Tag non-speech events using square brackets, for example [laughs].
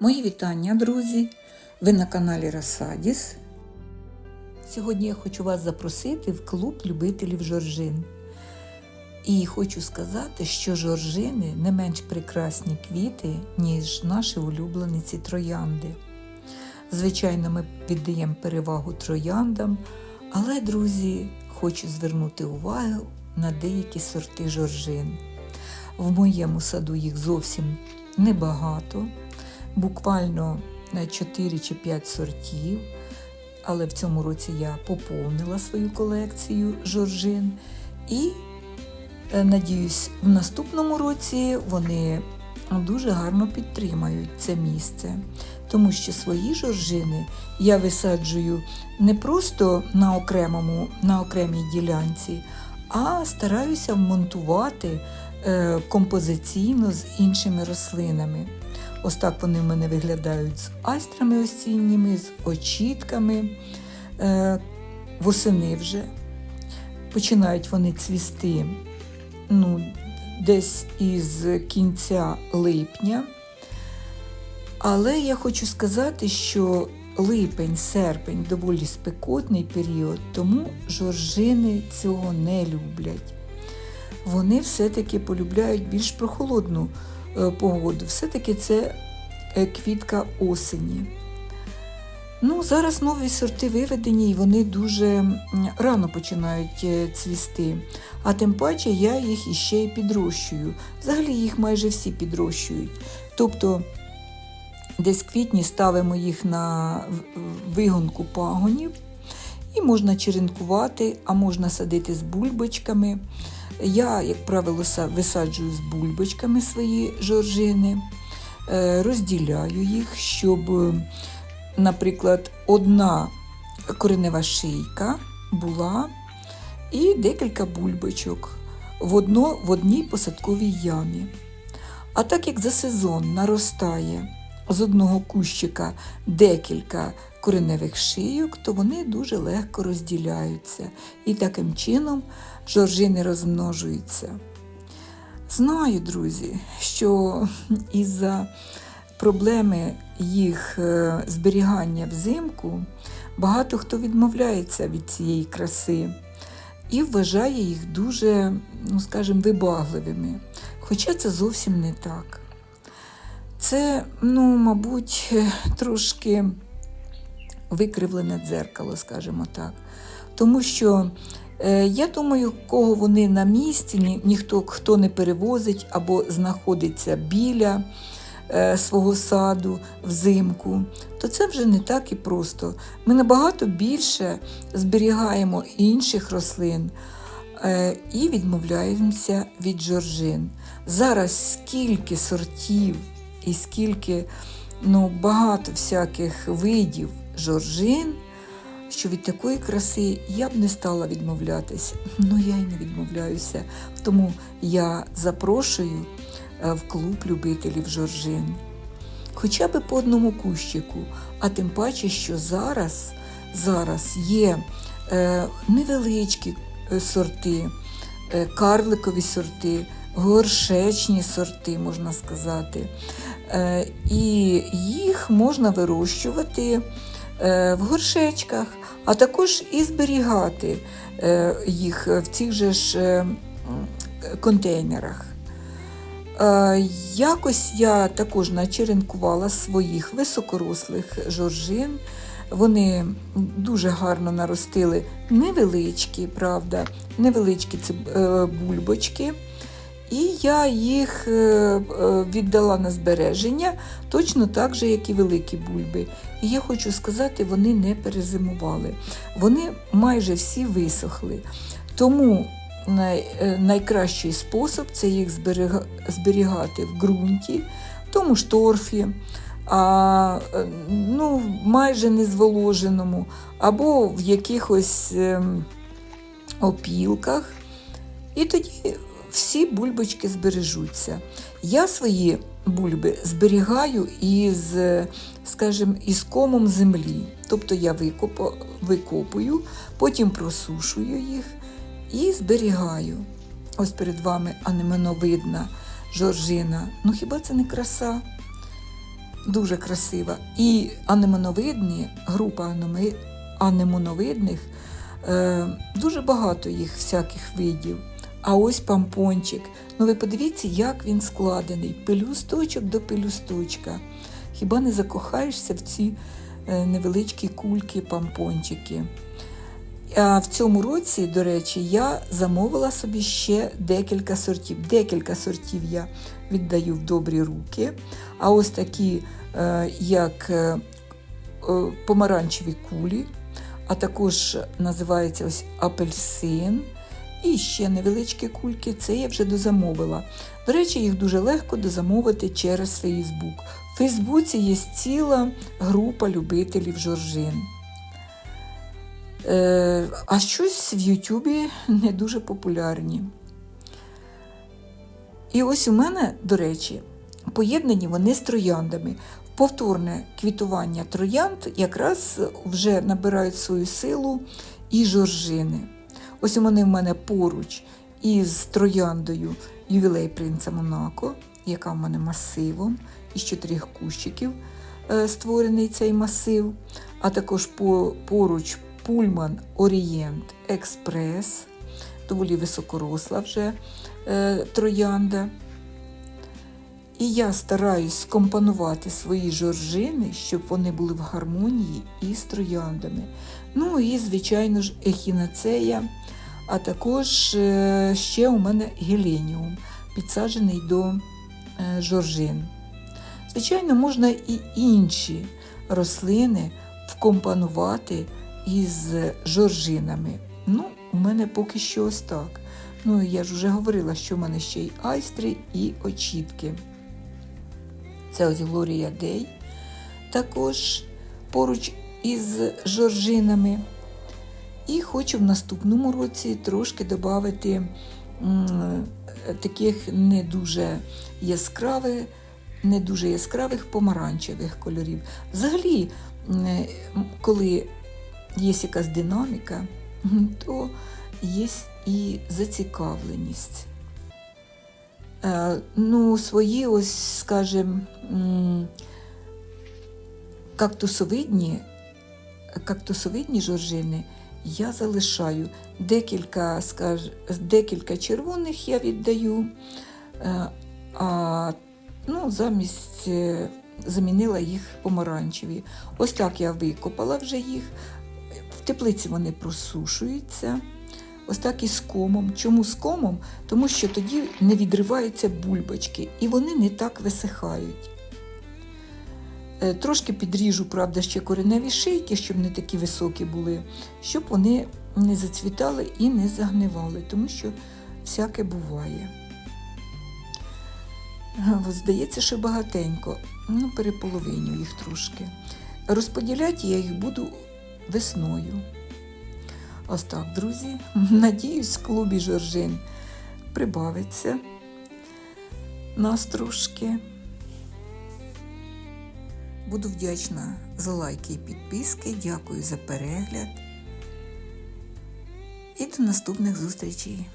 Мої вітання, друзі! Ви на каналі Расадіс. Сьогодні я хочу вас запросити в клуб любителів жоржин. І хочу сказати, що жоржини не менш прекрасні квіти, ніж наші улюблениці троянди. Звичайно, ми віддаємо перевагу трояндам, але, друзі, хочу звернути увагу на деякі сорти жоржин. В моєму саду їх зовсім небагато, буквально 4 чи 5 сортів. Але в цьому році я поповнила свою колекцію жоржин і е, надіюсь, в наступному році вони дуже гарно підтримають це місце, тому що свої жоржини я висаджую не просто на окремому, на окремій ділянці, а стараюся вмонтувати е, композиційно з іншими рослинами. Ось так вони в мене виглядають з айстрами осінніми, з очітками. Е, восени вже. Починають вони цвісти ну, десь із кінця липня. Але я хочу сказати, що липень-серпень доволі спекотний період, тому жоржини цього не люблять. Вони все-таки полюбляють більш прохолодну погоду. Все-таки це е, квітка осені. Ну, Зараз нові сорти виведені і вони дуже рано починають е, цвісти. А тим паче я їх іще й підрощую. Взагалі їх майже всі підрощують. Тобто десь в квітні ставимо їх на вигонку пагонів і можна черенкувати, а можна садити з бульбочками. Я, як правило, висаджую з бульбочками свої жоржини, е, розділяю їх, щоб, наприклад, одна коренева шийка була і декілька бульбочок в, одно, в одній посадковій ямі. А так як за сезон наростає з одного кущика декілька кореневих шийок, то вони дуже легко розділяються і таким чином жоржини розмножуються. Знаю, друзі, що із-за проблеми їх е, зберігання взимку багато хто відмовляється від цієї краси і вважає їх дуже, ну скажімо, вибагливими. Хоча це зовсім не так. Це, ну, мабуть, [laughs] трошки викривлене дзеркало, скажімо так. Тому що е, я думаю, кого вони на місці, ні, ніхто хто не перевозить або знаходиться біля е, свого саду взимку, то це вже не так і просто. Ми набагато більше зберігаємо інших рослин е, і відмовляємося від жоржин. Зараз скільки сортів і скільки ну, багато всяких видів жоржин, що від такої краси я б не стала відмовлятися. Ну я й не відмовляюся. Тому я запрошую е, в клуб любителів жоржин. Хоча б по одному кущику, а тим паче, що зараз, зараз є е, невеличкі е, сорти, е, карликові сорти, горшечні сорти, можна сказати. Е, і їх можна вирощувати е, в горшечках, а також і зберігати е, їх в цих же ж контейнерах. Якось я також начеренкувала своїх високорослих жоржин. Вони дуже гарно наростили невеличкі, правда, невеличкі бульбочки. І я їх е, е, віддала на збереження точно так же, як і великі бульби. І я хочу сказати, вони не перезимували. Вони майже всі висохли. Тому е, найкращий спосіб це їх зберігати в ґрунті, в тому ж торфі, а, ну, майже не зволоженому, або в якихось ем, опілках. І тоді всі бульбочки збережуться. Я свої бульби зберігаю із, скажімо, із комом землі. Тобто я викопую, потім просушую їх і зберігаю. Ось перед вами анемановидна жоржина. Ну хіба це не краса? дуже красива. І анемоновидні, група анемоновидних, е, дуже багато їх всяких видів. А ось пампончик. Ну ви подивіться, як він складений. Пелюсточок до пелюсточка. Хіба не закохаєшся в ці е, невеличкі кульки пампончики? А в цьому році, до речі, я замовила собі ще декілька сортів. Декілька сортів я віддаю в добрі руки. А ось такі, е, як е, помаранчеві кулі, а також називається ось апельсин. І ще невеличкі кульки, це я вже дозамовила. До речі, їх дуже легко дозамовити через Фейсбук. В Фейсбуці є ціла група любителів жоржин. Е, а щось в Ютубі не дуже популярні. І ось у мене, до речі, поєднані вони з трояндами. Повторне квітування троянд якраз вже набирають свою силу і жоржини. Ось вони в мене поруч із трояндою ювілей принца Монако, яка в мене масивом, із чотирьох кущиків е, створений цей масив, а також поруч Пульман Орієнт Експрес, доволі високоросла вже е, троянда. І я стараюсь скомпонувати свої жоржини, щоб вони були в гармонії із трояндами. Ну і, звичайно ж, ехінацея, а також е, ще у мене геленіум, підсаджений до е, жоржин. Звичайно, можна і інші рослини вкомпонувати із жоржинами. Ну, у мене поки що ось так. Ну, я ж вже говорила, що в мене ще й айстри і очітки. Це ось Глорія Дей, також поруч із жоржинами. І хочу в наступному році трошки додати таких не дуже яскравих, не дуже яскравих помаранчевих кольорів. Взагалі, коли є якась динаміка, [laughs] то є і зацікавленість. Е, Ну, свої, ось, скажімо, кактусовидні, кактусовидні жоржини я залишаю. Декілька, скаж, декілька червоних я віддаю, е, а ну, замість е, замінила їх помаранчеві. Ось так я викопала вже їх. В теплиці вони просушуються. Ось так і з комом. Чому з комом? Тому що тоді не відриваються бульбочки і вони не так висихають. Е, Трошки підріжу, правда, ще кореневі шийки, щоб не такі високі були, щоб вони не зацвітали і не загнивали, тому що всяке буває. Здається, що багатенько, ну, переполовиню їх трошки. Розподіляти я їх буду весною. Ось так, друзі. [laughs] Надіюсь, в клубі Жоржин прибавиться нас трошки. Буду вдячна за лайки і підписки. Дякую за перегляд. І до наступних зустрічей.